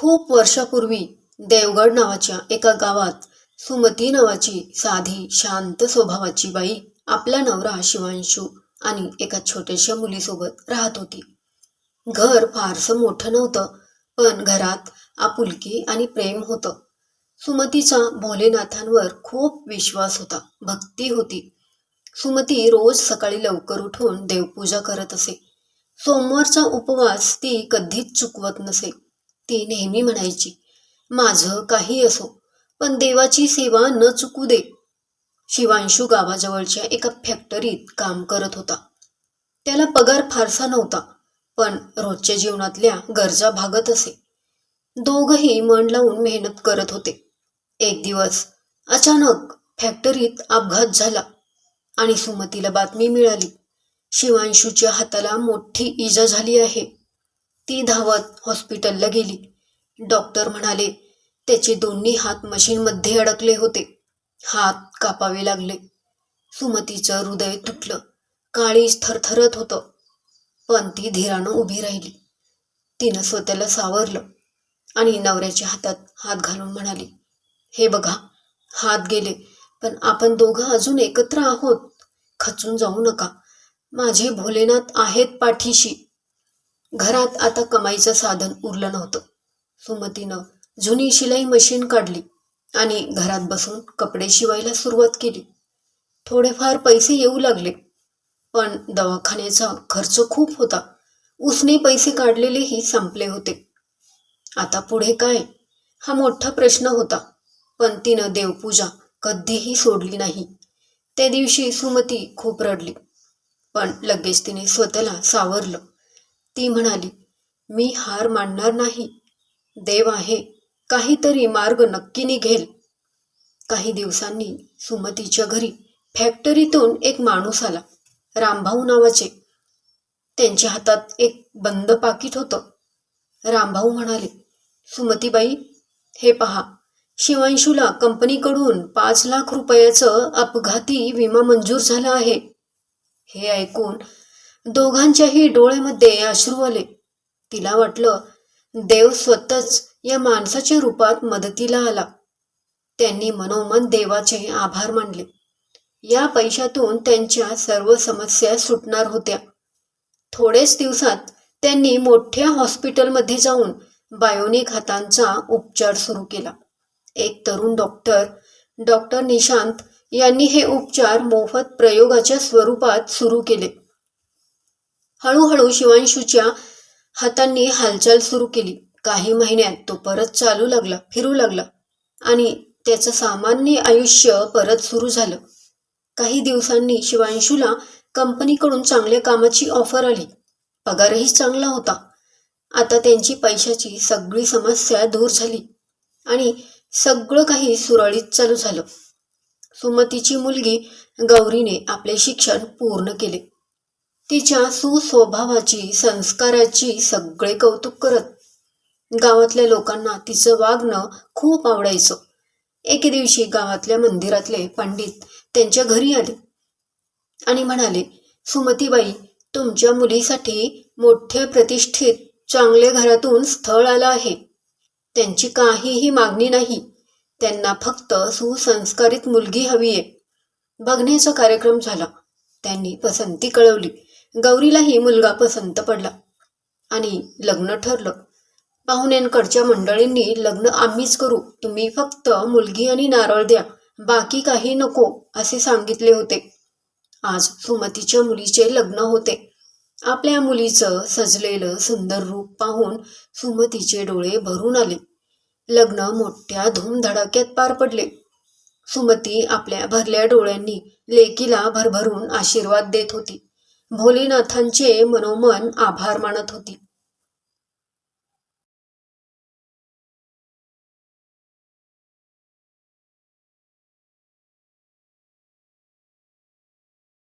खूप वर्षापूर्वी देवगड नावाच्या एका गावात सुमती नावाची साधी शांत स्वभावाची बाई आपला नवरा शिवांशू आणि एका छोट्याशा मुलीसोबत राहत होती. घर फारसं मोठं नव्हतं पण घरात आपुलकी आणि प्रेम होतं. सुमतीचा भोलेनाथांवर खूप विश्वास होता भक्ती होती. सुमती रोज सकाळी लवकर उठून देवपूजा करत असे. सोमवारचा उपवास ती कधीच चुकवत नसे. ती नेहमी म्हणायची माझं काही असो पण देवाची सेवा न चुकू दे. शिवांशू गावाजवळच्या एका फॅक्टरीत काम करत होता. त्याला पगार फारसा नव्हता पण रोजच्या जीवनातल्या गरजा भागत असे. दोघही मन लावून मेहनत करत होते. एक दिवस अचानक फॅक्टरीत अपघात झाला आणि सुमतीला बातमी मिळाली. शिवांशूच्या हाताला मोठी इजा झाली आहे. ती धावत हॉस्पिटलला गेली. डॉक्टर म्हणाले त्याचे दोन्ही हात मशीनमध्ये अडकले होते. हात कापावे लागले. सुमतीचं हृदय तुटलं. काळीज थरथरत होतं. पण ती धीरानं उभी राहिली. तिनं स्वतःला सावरलं आणि नवऱ्याच्या हातात हात घालून म्हणाली हे बघा हात गेले पण आपण दोघं अजून एकत्र आहोत. खचून जाऊ नका. माझे भोलेनाथ आहेत पाठीशी. घरात आता कमाईचं साधन उरलं नव्हतं. सुमतीनं जुनी शिलाई मशीन काढली आणि घरात बसून कपडे शिवायला सुरुवात केली. थोडेफार पैसे येऊ लागले पण दवाखान्याचा खर्च खूप होता. उसने पैसे काढलेलेही संपले होते. आता पुढे काय? हा मोठा प्रश्न होता पण तिनं देवपूजा कधीही सोडली नाही. त्या दिवशी सुमती खूप रडली पण लगेच तिने स्वतःला सावरलं. ती म्हणाली मी हार मानणार नाही. देव आहे काहीतरी मार्ग नक्की निघेल. काही दिवसांनी सुमतीच्या घरी फॅक्टरीतून एक माणूस आला रामभाऊ नावाचे. त्यांच्या हातात एक बंद पाकिट होतं. रामभाऊ म्हणाले सुमतीबाई हे पहा. शिवांशूला कंपनीकडून पाच लाख रुपयाचं अपघाती विमा मंजूर झाला आहे. हे ऐकून दोघांच्याही डोळ्यामध्ये अश्रू आले. तिला वाटलं देव स्वतःच या माणसाच्या रूपात मदतीला आला. त्यांनी मनोमन देवाचे आभार मानले. या पैशातून त्यांच्या सर्व समस्या सुटणार होत्या. थोडेच दिवसात त्यांनी मोठ्या हॉस्पिटलमध्ये जाऊन बायोनिक हातांचा उपचार सुरू केला. एक तरुण डॉक्टर डॉक्टर निशांत यांनी हे उपचार मोफत प्रयोगाच्या स्वरूपात सुरू केले. हळूहळू शिवांशूच्या हातांनी हालचाल सुरू केली. काही महिन्यात तो परत चालू लागला फिरू लागला आणि त्याचं सामान्य आयुष्य परत सुरू झालं. काही दिवसांनी शिवांशूला कंपनीकडून चांगल्या कामाची ऑफर आली. पगारही चांगला होता. आता त्यांची पैशाची सगळी समस्या दूर झाली आणि सगळं काही सुरळीत चालू झालं. सुमतीची मुलगी गौरीने आपले शिक्षण पूर्ण केले. तिच्या सुस्वभावाची संस्काराची सगळे कौतुक करत गावातल्या लोकांना तिचं वागणं खूप आवडायचं. एके दिवशी गावातल्या मंदिरातले पंडित त्यांच्या घरी आले आणि म्हणाले सुमतीबाई तुमच्या मुलीसाठी मोठ्या प्रतिष्ठित चांगल्या घरातून स्थळ आलं आहे. त्यांची काहीही मागणी नाही. त्यांना फक्त सुसंस्कारित मुलगी हवी आहे. बघण्याचा कार्यक्रम झाला. त्यांनी पसंती कळवली. गौरीलाही मुलगा पसंत पडला. आणि लग्न ठरलं. पाहुण्यांकडच्या मंडळींनी लग्न आम्हीच करू. तुम्ही फक्त मुलगी आणि नारळ द्या. बाकी काही नको असे सांगितले होते. आज सुमतीच्या मुलीचे लग्न होते. आपल्या मुलीचं सजलेलं सुंदर रूप पाहून सुमतीचे डोळे भरून आले. लग्न मोठ्या धूमधडाक्यात पार पडले. सुमती आपल्या भरल्या डोळ्यांनी लेकीला भरभरून आशीर्वाद देत होती. भोलीनाथांचे मनोमन आभार मानत होती.